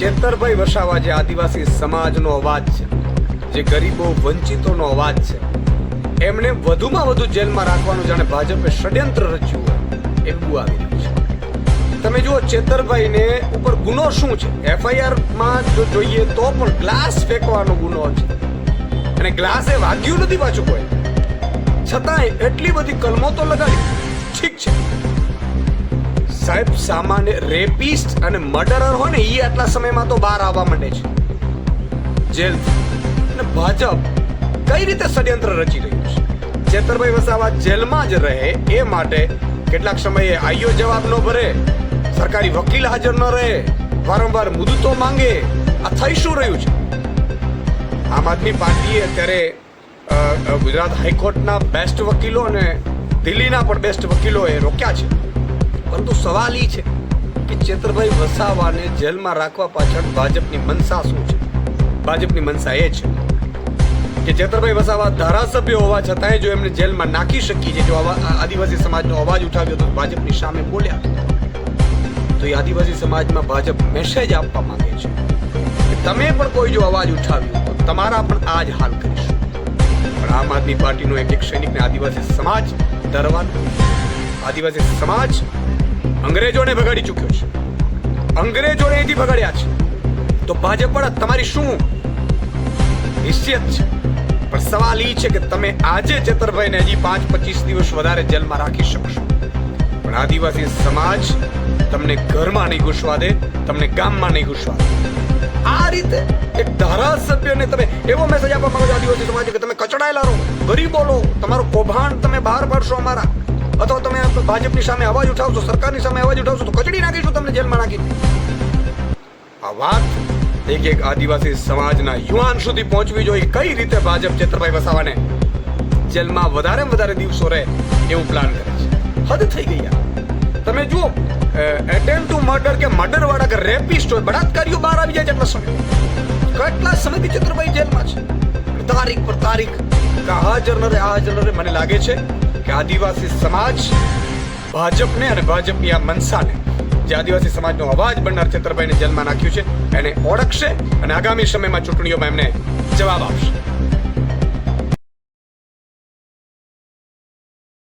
ચેતરભાઈ વસાવા જે આદિવાસી સમાજનો અવાજ છે, જે ગરીબો વંચિતોનો અવાજ છે, એમને વધુમાં વધુ જેલમાં રાખવાનું જાણે ભાજપે ષડયંત્ર રચ્યું હોય એવું આવી રહ્યું છે. તમે જુઓ, ચેતરભાઈને ઉપર ગુનો શું છે? એફઆઈઆરમાં જો જોઈએ તો પણ ગ્લાસ ફેંકવાનો ગુનો છે. અને ગ્લાસે વાગ્યું નથી પાછું કોઈ. છતાંય એટલી બધી કલમો તો લગાડી. ઠીક છે. સાહેબ, સામાન્ય રેપિસ્ટ અને મર્ડરર હોય ને એ આટલા સમયમાં તો બહાર આવવા માંડે છે. જેલ અને ભાજપ કઈ રીતે ષડયંત્ર રચી રહ્યું છે? ચેતરભાઈ વસાવા જેલમાં જ રહે, એ માટે કેટલાક સમયે આઈઓ જવાબ ન ભરે, સરકારી વકીલ હાજર ન રહે, વારંવાર મુદતો માંગે. આ થઈ શું રહ્યું છે? આમ આદમી પાર્ટીએ અત્યારે ગુજરાત હાઈકોર્ટના બેસ્ટ વકીલો અને દિલ્હીના પણ બેસ્ટ વકીલોએ રોક્યા છે. પરંતુ સવાલ એ છે કે ચેતરભાઈ વસાવાને જેલમાં રાખવા પાછળ ભાજપની મનસા શું છે? ભાજપની મનસા એ છે કે ચેતરભાઈ વસાવા ધારાસભ્ય હોવા છતાંય જો એમને જેલમાં નાખી શકીએ છે જો આદિવાસી સમાજનો અવાજ ઉઠાવ્યો તો ભાજપની સામે બોલ્યા તો એ આદિવાસી સમાજમાં ભાજપ મેસેજ આપવા માંગે છે. કે તમે પણ કોઈ જો અવાજ ઉઠાવ્યો તો તમારા પણ આ જ હાલ કરીશું. પણ આમ આદમી પાર્ટીનો એક એક સૈનિકને આદિવાસી સમાજ ડરવાનો આદિવાસી સમાજ અંગ્રેજોને ભગાડી ચૂક્યો છે. અંગ્રેજોને અહીંથી ભગાડ્યા છે. તો ભાજપ પણ તમારી શું નિશ્ચિત છે? પણ સવાલ એ છે કે તમે આજે ચેતરભાઈને હજી પાંચ પચીસ દિવસ વધારે જેલમાં રાખી શકશો. પણ આદિવાસી સમાજ તમને ઘરમાં નહીં ઘૂસવા દે, તમને ગામમાં નહીં ઘૂસવા દે. આ રીતે એક ધારાસભ્યને તમે એવો મેસેજ આપવા માંગો આદિવાસી સમાજ કે તમે કચડાયેલા રહો, ગરીબો લો, તમારું કૌભાંડ તમે બહાર પાડશો અમારા, અથવા ભાજપની સામે અવાજ ઉઠાવશો, સરકારની સામે અવાજ ઉઠાવશો, તો કચડી નાખીશું તમને જેલમાં નાખી. આ વાત એક એક આદિવાસી સમાજના યુવાન સુધી પહોંચવી જોઈએ. કઈ રીતે ભાજપ ચેતરભાઈ વસાવાને જેલમાં વધારે વધારે દિવસો રહે એવું પ્લાન કરે છે. હદ થઈ ગઈ તમે જુઓ એટેમ્પ ટુ મર્ડર કે મર્ડર વાળા કે રેપિસ્ટ હોય, બળાત્કારીઓ બહાર આવી જાય છે એટલા સમય. કેટલા સમયથી ચેતરભાઈ જેલમાં છે? તારીખ પર તારીખ, આ હાજર ન રહે, આ હાજર ન રહે. મને લાગે છે કે આદિવાસી સમાજ ભાજપને અને ભાજપની આ મનસાને જે આદિવાસી સમાજનો અવાજ બનનાર ચેતરભાઈને જેલમાં નાખ્યું છે, એને ઓળખશે અને આગામી સમયમાં ચૂંટણીઓમાં એમને જવાબ આપશે.